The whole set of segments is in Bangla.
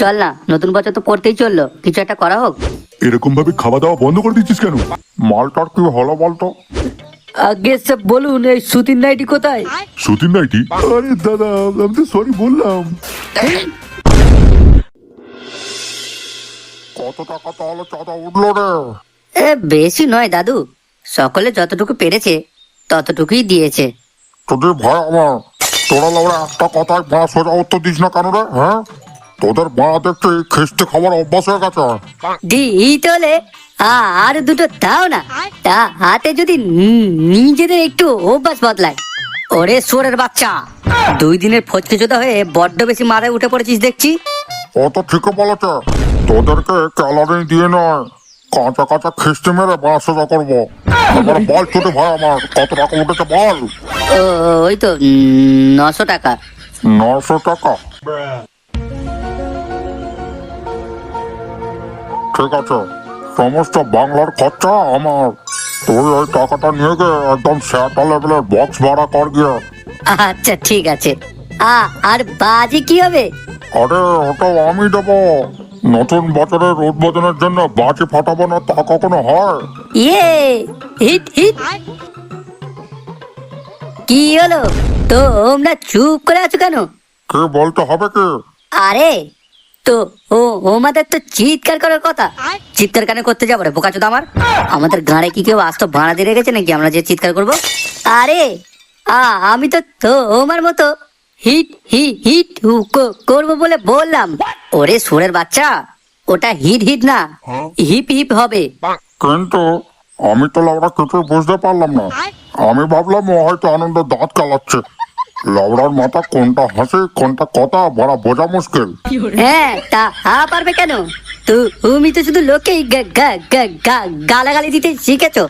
চল না নতুন বছর তো পড়তেই চলল। কিছু একটা করা হোক। এরকম ভাবে খাওয়া দাওয়া বন্ধ করে দিচ্ছিস কেন? মালটার কি হলো বলতো আগে সব বলুন এই সুতির নাইটি কোথায়? সুতির নাইটি? আরে দাদা আমি তো সরি বললাম। কত টাকা তাহলে চাঁদা উঠল রে? এ বেশি নয় দাদু। সকলে যতটুকু পেরেছে ততটুকুই দিয়েছে। তোদের ভয় আমার। তোরা লাউড়া একটা কথায় মা সোজা উত্তর দিস না কেন রে হ্যাঁ? তোদের মা দেখতে খিস্তি খাবার অভ্যাস হয়ে গেছে। দিই তোলে আর দুটো দাও না। তা হাতে যদি নিজেদের একটু অভ্যাস বদলায়। ওরে সোরের বাচ্চা দুই দিনের ফচকে জোদা হয়ে বড্ড বেশি মাথায় উঠে পড়েছিস দেখছি। ও তো ঠিকই বলেছে তোদেরকে ক্যালারি দিয়ে নয় কাঁচা কাঁচা খিস্তি মেরে সোজা করব। এবার বল ছোট ভাই আমার কত টাকা উঠেছে বল? ওই তো নশো টাকা। নশো টাকা? ঠিক আছে। সমস্ত বাংলার খরচা আমার। তুই ওই টাকাটা নিয়ে গিয়ে একদম সেটা লেভেলের বক্স ভাড়া কর গিয়ে। আচ্ছা ঠিক আছে। আ আর বাজি কি হবে? আরে ওটাও আমি দেবো। নতুন বছরের উদ্বোধনের জন্য বাজি ফাটাবো না তা কখনো হয়? ইয়ে হিট হিট। কি হলো? তো তোমরা চুপ করে আছো কেন? কে বলতে হবে কি? আরে তো ও আমাদের তো চিৎকার করার কথা। চিৎকার কেন করতে যাব রে বোকা আমার? আমাদের গাঁড়ে কি কেউ আস্ত ভাড়া দিয়ে রেখেছে নাকি আমরা যে চিৎকার করব? আরে আ আমি তো তো আমার মতো হিট হি হিট হু ক- করব বলে বললাম। ওরে সুরের বাচ্চা ওটা হিট হিট না। হিপ হিপ হবে। কিন্তু আমি তো লাউড়া কিছু বুঝতে পারলাম না। আমি ভাবলাম ও হয়তো আনন্দ দাঁত কালাচ্ছে। লাউড়ার মাথা কোনটা হাসি কোনটা কথা বড় বোঝা মুশকিল। হ্যাঁ তা হা পারবে কেন? তুমি তো শুধু গা- গালাগালি দিতে শিখেছো।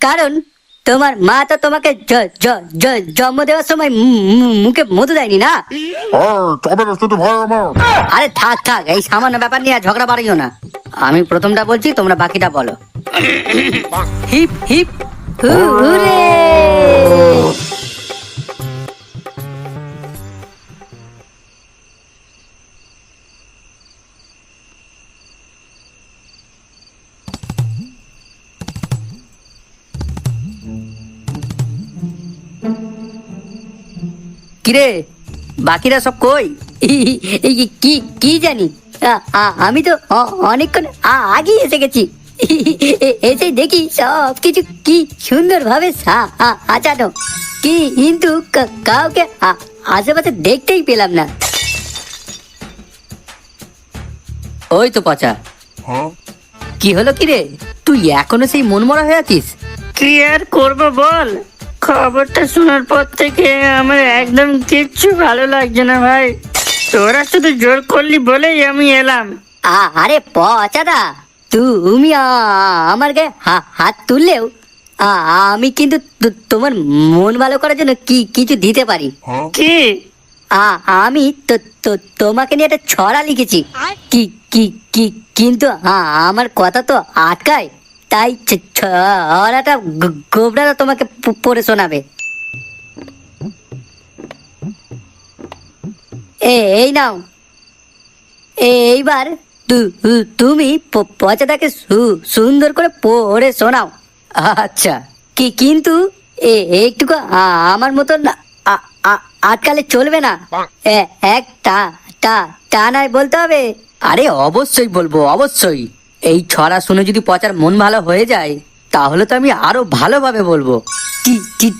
কারণ তোমার মা তো তোমাকে জন্ম দেওয়ার সময় মুখে মধু দেয়নি না? আরে থাক থাক এই সামান্য ব্যাপার নিয়ে ঝগড়া বাড়িও না। আমি প্রথমটা বলছি তোমরা বাকিটা বলো। হিপ হিপ হুরে কিরে? বাকিরা সব কই? কি- কি জানি? আমি তো অনেকক্ষণ আ- আগেই এসে গেছি। এসে দেখি সব কিছু কি সুন্দর ভাবে আচানো। কি কিন্তু কাউকে আ- আশেপাশে দেখতেই পেলাম না। ওই তো পচা। কি হলো কি রে তুই এখনও সেই মনমরা হয়ে আছিস? কি আর করব বল? খবরটা শোনার পর থেকে আমার একদম কিচ্ছু ভালো লাগছে না ভাই। তোরা শুধু জোর করলি বলেই আমি এলাম। আরে পচাদা তুমি আমার গায়ে হা- হাত তুললেও আ- আমি কিন্তু তো- তোমার মন ভালো করার জন্য কি কিছু দিতে পারি? কি? আ- আমি তো তো- তোমাকে নিয়ে একটা ছড়া লিখেছি। কি কি কি কিন্তু আমার কথা তো আটকায়। তাই ছড়াটা গ- গোবরাটা তোমাকে পড়ে শোনাবে। এ এই নাও। এইবার তুমি পচাটাকে সুন্দর করে পড়ে শোনাও। আচ্ছা। কি কিন্তু এ- একটুকু আমার মতন আটকালে চলবে না। এক টা টা টানায় বলতে হবে। আরে অবশ্যই বলব অবশ্যই। এই ছড়া শুনে যদি পচার মন ভালো হয়ে যায় তাহলে তো আমি আরও ভালোভাবে বলব।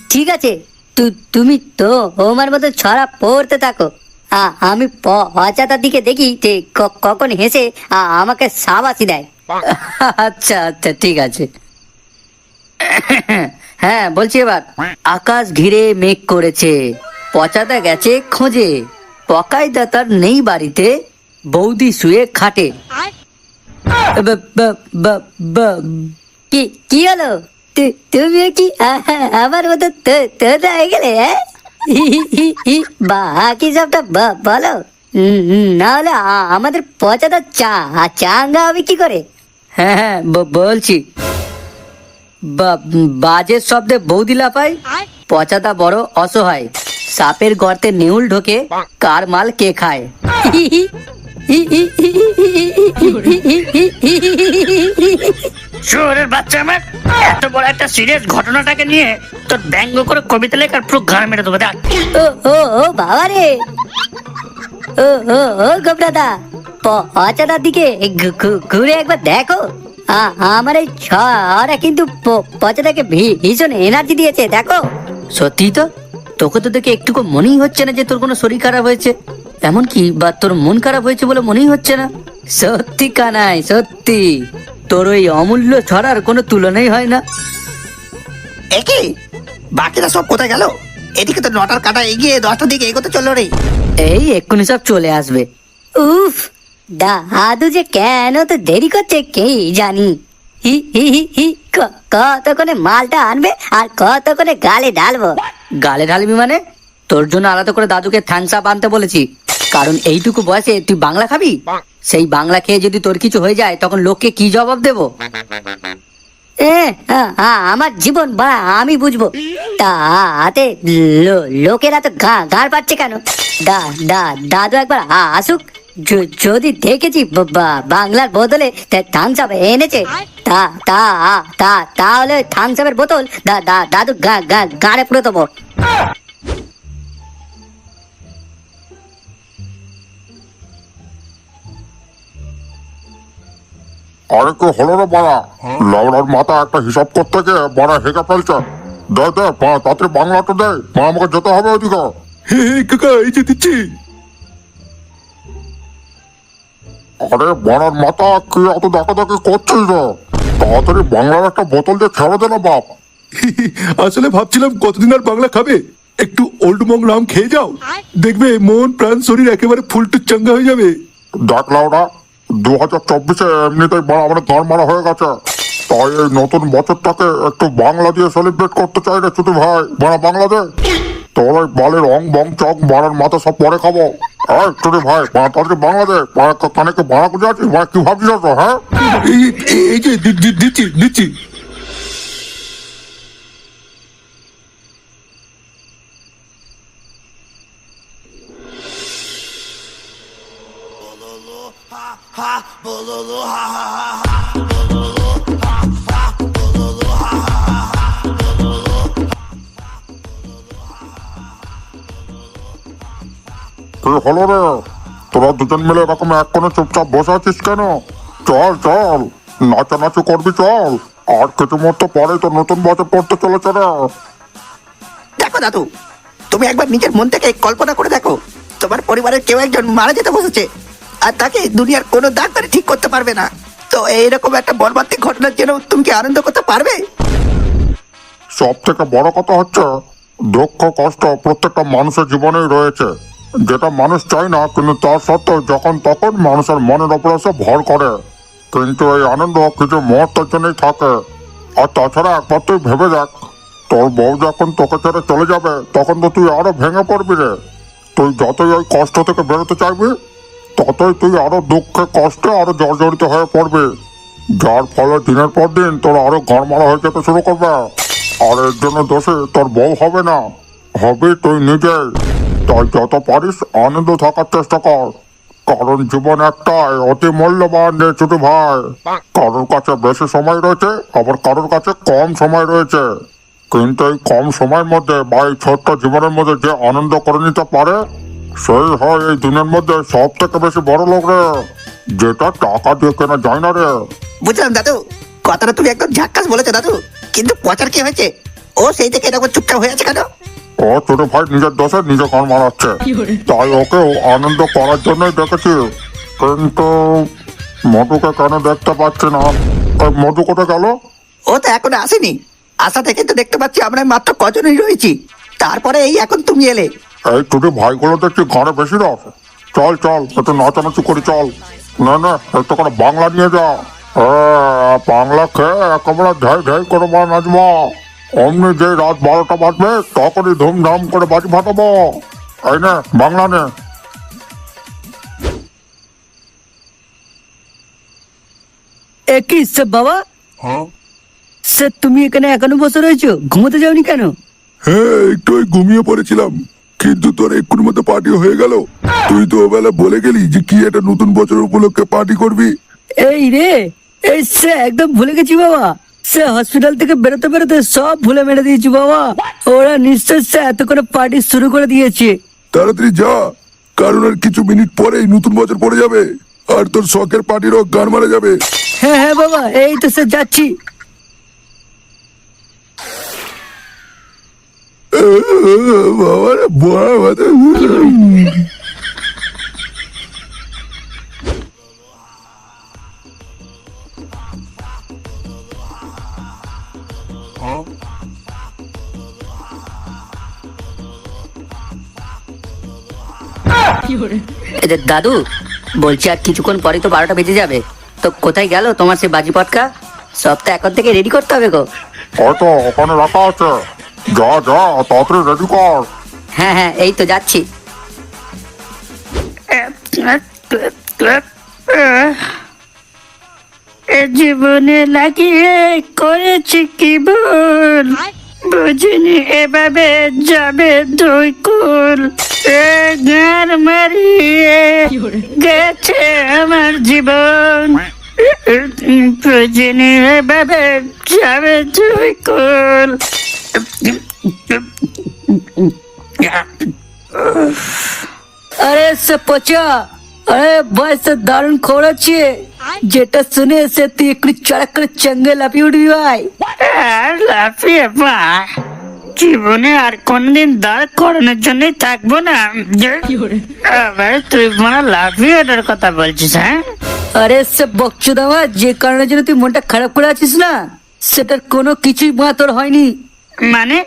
ঠিক- আছে। তু- তুমি তো আমার মতো ছড়া পড়তে থাকো। আ- আমি পচাতার দিকে দেখি যে ক- কখন হেসে আ- আমাকে সাবাসি দেয়। আচ্ছা আচ্ছা ঠিক আছে। হ্যাঁ বলছি এবার। আকাশ ঘিরে মেঘ করেছে। পচাদা গেছে খোঁজে। পকাই দাতার নেই বাড়িতে। বৌদি শুয়ে খাটে। কি কি হলো তু- তুমিও কি আ- আমার মতো তো- তোতা হয়ে গেলে হ্যাঁ বাকি সবটা ব- বলো না হলে আমাদের পচাটা চা চাঙ্গা হবে কি করে হ্যাঁ হ্যাঁ ব- বলছি বা- বাজের শব্দে বৌদি লাফায় পচাটা বড় অসহায়। সাপের গর্তে নেউল ঢোকে। কার মাল কে খায়। শহরের বাচ্চা আমার। এত বড় একটা সিরিয়াস ঘটনাটাকে নিয়ে তোর ব্যঙ্গ করে কবিতা লেখার পুরো ঘর মেরে দেবো দেখ। ও ও ও বাবা রে ও ও ও গোবরাদা পচাদার দিকে ঘুরে একবার দেখো। আমার এই ছড়া কিন্তু পচাদাকে ভী- ভীষণ এনার্জি দিয়েছে দেখো। সত্যি তো? তোকে তো দেখে একটুকু মনেই হচ্ছে না যে তোর কোনো শরীর খারাপ হয়েছে। এমনকি বা তোর মন খারাপ হয়েছে বলে মনেই হচ্ছে না। সত্যি কানাই সত্যি। তোর ওই অমূল্য ছড়ার কোনো তুলনাই হয় না। একে? বাকিরা সব কোথায় গেল? এদিকে তো নটার কাটা এগিয়ে দশটার দিকে এগোতে চলল রে। এই এক্ষুনি সব চলে আসবে। উফ দা দাদু যে কেন তো দেরি করছে কে জানি। হি হি হি হি ক- কত করে মালটা আনবে আর কত করে গালে ঢালবো? গালে ঢালবি মানে? তোর জন্য আলাদা করে দাদুকে থ্যাংকস আপ আনতে বলেছি। কারণ এইটুকু বয়সে তুই বাংলা খাবি? সেই বাংলা খেয়ে যদি তোর কিছু হয়ে যায় তখন লোককে কি জবাব দেবো? এ, আমার জীবন বা আমি বুঝব। তাতে লোকেরা তো গা- গাড় পাচ্ছে কেন? দা দা দাদু একবার আসুক। যদি দেখেছি বাংলার বদলে থামস আপ এনেছে। তা তা তা তাহলে থামস আপের বোতল দা দা দাদু গা- গা- গাড়ে পুরো দেবো। আরে কি হলো রে বাড়া। লাউড়ার মাথা একটা হিসাব করতে গিয়ে বাড়া হেঁকে ফেলছে। দে দে মা তাড়াতাড়ি বাংলাটা দে। মা আমাকে যেতে হবে ওইদিকে। হে হে কাকা এই যে দিচ্ছি। আরে বাড়ার মাথা কি এত দেখা দেখি করছিস রে? তাড়াতাড়ি বাংলার একটা বোতল দিয়ে ছেড়ে দে না বাপ। আসলে ভাবছিলাম কতদিন আর বাংলা খাবে। একটু ওল্ড মং রাম খেয়ে যাও। দেখবে মন প্রাণ শরীর একেবারে ফুলটু চাঙ্গা হয়ে যাবে। দেখ লাউডা দু হাজার চব্বিশে এমনিতেই বড় আমাদের ধর মারা হয়ে গেছে। তাই এই নতুন বছরটাকে একটু বাংলা দিয়ে সেলিব্রেট করতে চাই রে শুধু ভাই। বড় বাংলা দে তোর ওই বালের রং, বং, চক বাড়ার মাথা সব পরে খাব। এই ছোট ভাই তাদেরকে বাংলা দে কানেকে ভাড়া করে আছিস ভাই কি ভাবছিস হ্যাঁ? এই এই- এই যে দি- দি- দিচ্ছি দিচ্ছি কি হলো রে তোরা দুজন মিলে এরকম এক কোণে চুপচাপ বসে আছিস কেন? চল চল নাচানাচি করবি চল। আর কিছু মুহূর্ত পরেই তো নতুন বছর পড়তে চলেছে রে দেখো দাদু তুমি একবার নিজের মন থেকে কল্পনা করে দেখো। তোমার পরিবারের কেউ একজন মারা যেতে বসেছে। আর তাকে দুনিয়ার কোনো ডাক্তারই ঠিক করতে পারবে না। তো এইরকম একটা বর্বাত্মিক ঘটনার জন্য তুমি কি আনন্দ করতে পারবে? সব থেকে বড় কথা হচ্ছে, দুঃখ, কষ্ট প্রত্যেকটা মানুষের জীবনেই রয়েছে। যেটা মানুষ চায় না, কিন্তু তার সত্ত্বেও যখন তখন মানুষের মনের ওপর এসে ভর করে। কিন্তু এই আনন্দ কিছু মুহূর্তের জন্যই থাকে। আর তাছাড়া একবার তুই ভেবে দেখ, তোর বউ যখন তোকে ছেড়ে চলে যাবে, তখন তো তুই আরও ভেঙে পড়বি রে। তুই যতই ওই কষ্ট থেকে বেরোতে চাইবি ততই তুই আরও দুঃখে, কষ্টে আরও জর্জরিত হয়ে পড়বে। যার ফলে দিনের পর দিন তোর আরও গড়মারা হয়ে যেতে শুরু করবে। আর এর জন্য দোষে তোর বউ হবে না। হবে তুই নিজে তাই যত পারিস আনন্দ থাকার চেষ্টা কর। কারণ জীবন একটাই, অতি মূল্যবান রে ছোট ভাই। কারোর কাছে বেশি সময় রয়েছে, আবার কারোর কাছে কম সময় রয়েছে। কিন্তু এই কম সময়ের মধ্যে বা এই ছোট্ট জীবনের মধ্যে যে আনন্দ করে নিতে পারে সেই হয় এই দিনের মধ্যে সব থেকে বেশি বড় লোক রে যেটা টাকা দিয়ে কেনা যায় না রে। বুঝলাম দাদু। কথাটা তুমি একদম ঝাক্কাস বলেছ দাদু। কিন্তু পচার কি হয়েছে? ও সেই থেকে এরকম চুপচাপ হয়ে আছে কেন? ও ছোট ভাই নিজের দোষে নিজে ঘর মারাচ্ছে। তাই ওকে আনন্দ করার জন্যই দেখেছি। কিন্তু মধুকে কেন দেখতে পাচ্ছি না? মধু কোথায় গেল? ও তো এখন আসেনি। আসা থেকে তো দেখতে পাচ্ছি আমরা মাত্র কজনই রয়েছি। তারপরে এই এখন তুমি এলে। এই দুটি ভাইগুলো দেখছি ঘরে বেশি রস। চল চল একটু নাচানাচি করি চল। না না একটু করে বাংলা নিয়ে যা। হ্যাঁ, বাংলা খেয়ে একেবারে ঢাই ঢাই করে মা নাচবো অমনি যে রাত বারোটা বাজবে তখনই ধুমধাম করে বাজি ফাটাবো। এই নে বাংলা নে। একই সব বাবা? স্যার তুমি এখানে এখনও বসে রয়েছো? ঘুমোতে যাওনি কেন? হ্যাঁ একটু ঘুমিয়ে পড়েছিলাম। কিন্তু তোর এক্ষুনি মতো পার্টি হয়ে গেল। তুই তো ওবেলা বলে গেলি যে কি একটা নতুন বছর উপলক্ষে পার্টি করবি। এই রে এই সে একদম ভুলে গেছি বাবা। সে হসপিটাল থেকে বেরোতে বেরোতে সব ভুলে মেরে দিয়েছি বাবা। ওরা নিশ্চয় সে এত করে পার্টি শুরু করে দিয়েছে। তাড়াতাড়ি যা। কারণ আর কিছু মিনিট পরেই নতুন বছর পড়ে যাবে। আর তোর শখের পার্টিরও গান মারা যাবে। হ্যাঁ হ্যাঁ বাবা এই তো সে যাচ্ছি। বাবা বড় কথা। দাদু বলছি আর কিছুক্ষণ পরে তো বারোটা বেজে যাবে। তো কোথায় গেল তোমার সে বাজি পটকা? সব তো এখন থেকে রেডি করতে হবে গো। ওখানে রাখা আছে। যা যা তাড়াতাড়ি রেডি কর। হ্যাঁ হ্যাঁ এই তো যাচ্ছি। এ জীবনে লাগিয়ে করেছি কি ভুল? বুঝিনি এভাবে যাবে দুই কুল। গান মারিয়ে গেছে আমার জীবন। বুঝিনি এভাবে যাবে দুই কুল। আরে সে পচা আরে ভাই সে দারুণ খোঁড়াচ্ছে যেটা শুনে সে তুই একটু চড়াক করে চঙ্গে লাফিয়ে উঠবি ভাই। আর লাফিয়ে পা। জীবনে আর কোনদিন দাঁড় করানোর জন্যই থাকব না। আবার তুই মনে হয় লাফিয়ে ওঠার কথা বলছিস হ্যাঁ? আরে সে বকচুদামা যে কারণের জন্য তুই মনটা খারাপ করে আছিস না সেটার কোনো কিছুই মা তোর হয়নি। মানে?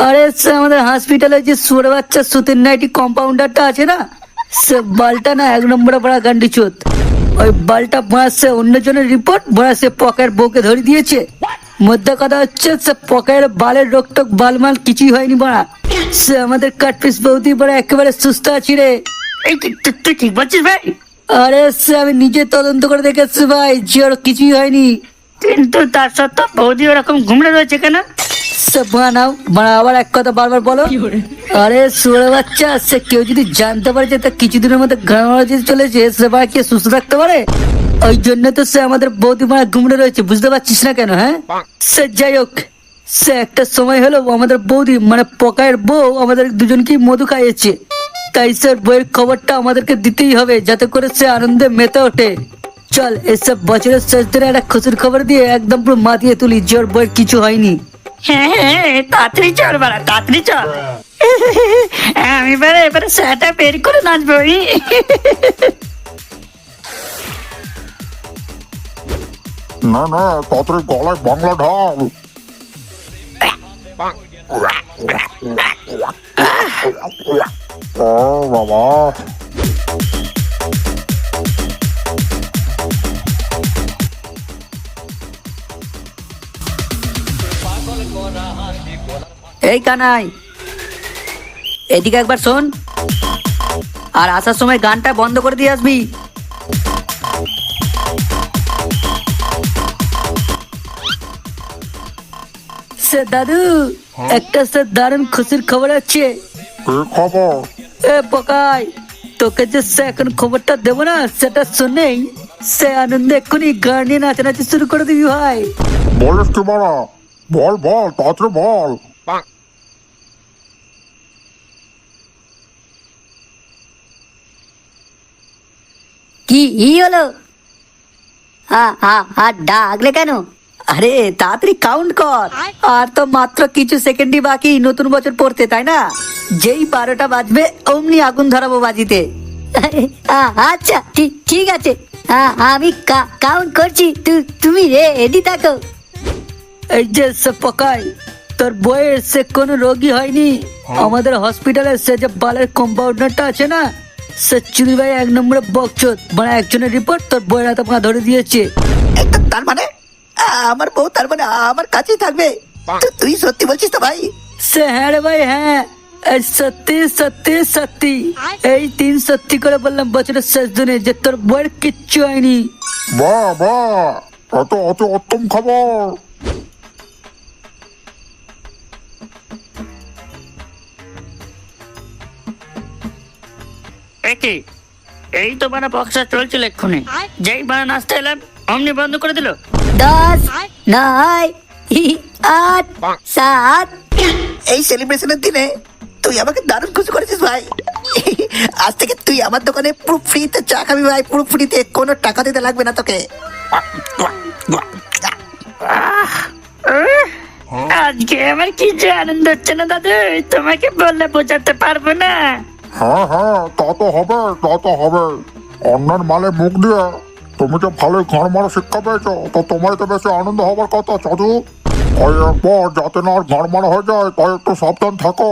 আরে আমাদের হসপিটালে যে সুর বাচ্চা সুতির নাইটি কম্পাউন্ডারটা আছে না সে বালটা না এক নম্বরে বড়া গান্ডি চোত। ওই বালটা সে অন্যজনের রিপোর্ট বড়া সে পকের বউকে ধরে দিয়েছে। মধ্যে কথা হচ্ছে সে পকের বালের রোগ টোক বালমাল কিছুই হয়নি বড়া সে আমাদের কাটপিস বৌদি বড়া একেবারে সুস্থ আছি রে। এই তুই- ঠিক বলছিস ভাই? আরে সে আমি নিজে তদন্ত করে দেখেছি ভাই যে ওর কিছুই হয়নি। কিন্তু তার সত্ত্বেও বৌদি ওরকম ঘুমড়ে রয়েছে কেন? বানাও বানা আবার এক কথা বারবার বলো। আরে সুরে বাচ্চা সে কেউ যদি জানতে পারে যে তার কিছুদিনের মধ্যে গ্রামে যেতে চলেছে সে বা কি সুস্থ থাকতে পারে? ওই জন্য তো সে আমাদের বৌদি মারা ঘুমড়ে রয়েছে বুঝতে পারছিস না কেন হ্যাঁ? সে যাই হোক সে একটা সময় হলো আমাদের বৌদি মানে পকায়ের বউ আমাদের দুজনকেই মধু খাইয়েছে। তাই স্যার বইয়ের খবরটা আমাদেরকে দিতেই হবে যাতে করে সে আনন্দে মেতে ওঠে। চল এসব বছরের শেষ দিনে একটা খুশির খবর দিয়ে একদম পুরো মাতিয়ে তুলি যে ওর বইয়ের কিছু হয়নি। হ্যাঁ হ্যাঁ তাড়াতাড়ি চল বাড়া তাড়াতাড়ি চল। আমি এবারে এবারে সেটা বের করে নাচবো না না তাড়াতাড়ি গলায় বাংলা ঢাল। ও বাবা। এই কানাই। এদিকে একবার শোন। আর আসার সময় গানটা বন্ধ করে দিয়ে আসবি। সে দাদু একটা সে দারুণ খুশির খবর আছে। খবর? এ পকাই তোকে যে সে এখন খবরটা দেবো না সেটা শুনেই সে আনন্দে এক্ষুনি গান নিয়ে নাচানাচি শুরু করে দিবি ভাই। বলিস কি বল বল তাড়াতাড়ি বল। কি ই হলো? আর ডাকলে কেন? আরে তাড়াতাড়ি কাউন্ট কর। আর তো মাত্র কিছু সেকেন্ডই বাকি নতুন বছর পড়তে তাই না? যেই বারোটা বাজবে অমনি আগুন ধরাবো বাজিতে। আচ্ছা ঠিক ঠিক আছে। আমি কাউন্ট করছি। তু- তুমি রে এদি থাকো। এই যে পকাই তোর বইয়ের সে কোনো রোগী হয়নি? আমাদের হসপিটালে সে যে বালের কম্পাউন্ডারটা আছে না সে চুরি ভাই এক নম্বরে বকচোদ। মানে একজনের রিপোর্ট তোর বইয়ের হাতে পা ধরে দিয়েছে। তার মানে? আমার বউ তার মানে আমার কাছেই থাকবে। তুই সত্যি বলছিস তো ভাই? সে হ্যাঁ রে ভাই হ্যাঁ। এই সত্যি সত্যি সত্যি। এই তিন সত্যি করে বললাম বছরের শেষ দিনে যে তোর বইয়ের কিচ্ছু হয়নি। বাহ বাহ এত অত উত্তম খবর। একই এই তো মানে বক্সা চলছিল এক্ষুনি। যেই মানে নাচতে এলাম অমনি বন্ধ করে দিল। দশ নয় আট সাত। এই সেলিব্রেশনের দিনে তুই আমাকে দারুণ খুশি করেছিস ভাই। আজ থেকে তুই আমার দোকানে পুরো ফ্রিতে চা খাবি ভাই। পুরো ফ্রিতে কোনো টাকা দিতে লাগবে না তোকে। আজকে আমার কি যে আনন্দ হচ্ছে না দাদু? তোমাকে বললে বোঝাতে পারব না। হ্যাঁ হ্যাঁ তা হবে তা তো হবে। অন্যের মালে মুখ দিয়ে তুমি তো ভালো ঘর মারা শিক্ষা পেয়েছ তো তোমার তো বেশি আনন্দ হবার কথা চাদু ওই একবার যাতে না আর ঘর মারা হয়ে যায় তাই একটু সাবধান থাকো।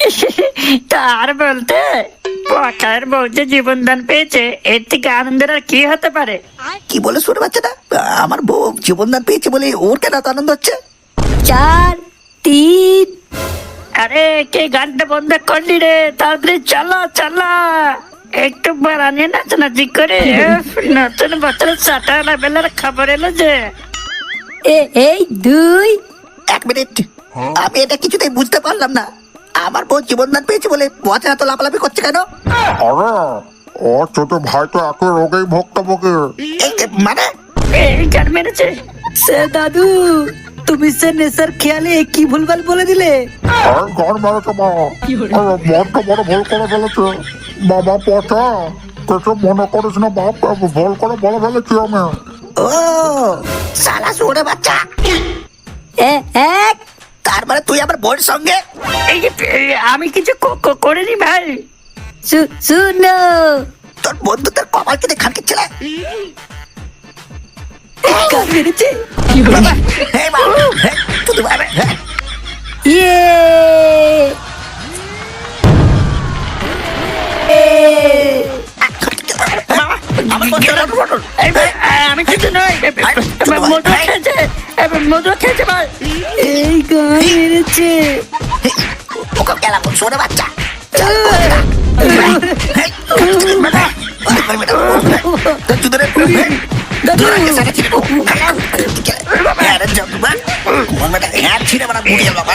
তার বলতে পকার বউ যে জীবন দান পেয়েছে এর থেকে আনন্দের আর কি হতে পারে? কি বলে শুনে পাচ্ছে না আমার বউ জীবনদান পেয়েছে বলে ওর কেন এত আনন্দ হচ্ছে? চার তিন আরে কে গানটা বন্ধ করলি রে? তাড়াতাড়ি চালা চালা। একটু বাড়ানি নাচানাচি করে। নতুন বছর চাটা বেলার খবর এলো যে। এ এই দুই। এক মিনিট। আমি এটা কিছুতেই বুঝতে পারলাম না। আমার বউ জীবনদান পেয়েছে বলে পচা এত লাফালাফি করছে কেন? আরে ও ছোট ভাই তো একই রোগেই ভক্তভোগী। মানে? এই গান মেরেছে। সে দাদু। তুমি সে নেশার খেয়ালে কি ভুলভাল বলে দিলে? আর ঘর মেরেছে মা। আরে বড্ড বড় ভুল করে ফেলেছে। বাবা পচা। কিছু মনে করিস না বাপ ভুল করে বলে ফেলেছি আমি। ও সালা শুনে বাচ্চা। এ এক তার মানে তুই আমার বোন সঙ্গে? এই যে, আমি কিছু ক- ক- করিনি ভাই। শু- শূন্য তোর বন্ধু তোর কপাল কেটে খানকে ছেলে। হ্যাঁ ইয়ে কিছু নই মধু খেয়েছে মধু খেয়েছে ভাই এই বাচ্চা বেটা, তোর জুতোরে, হেই, তোর আগে সারা ছিঁড়ে দেবো। হ্যাঁ রে, জব্দ বান। কোন বেটা, হ্যাঁ ছিঁড়ে বানা, গুড়িয়ে বাবা?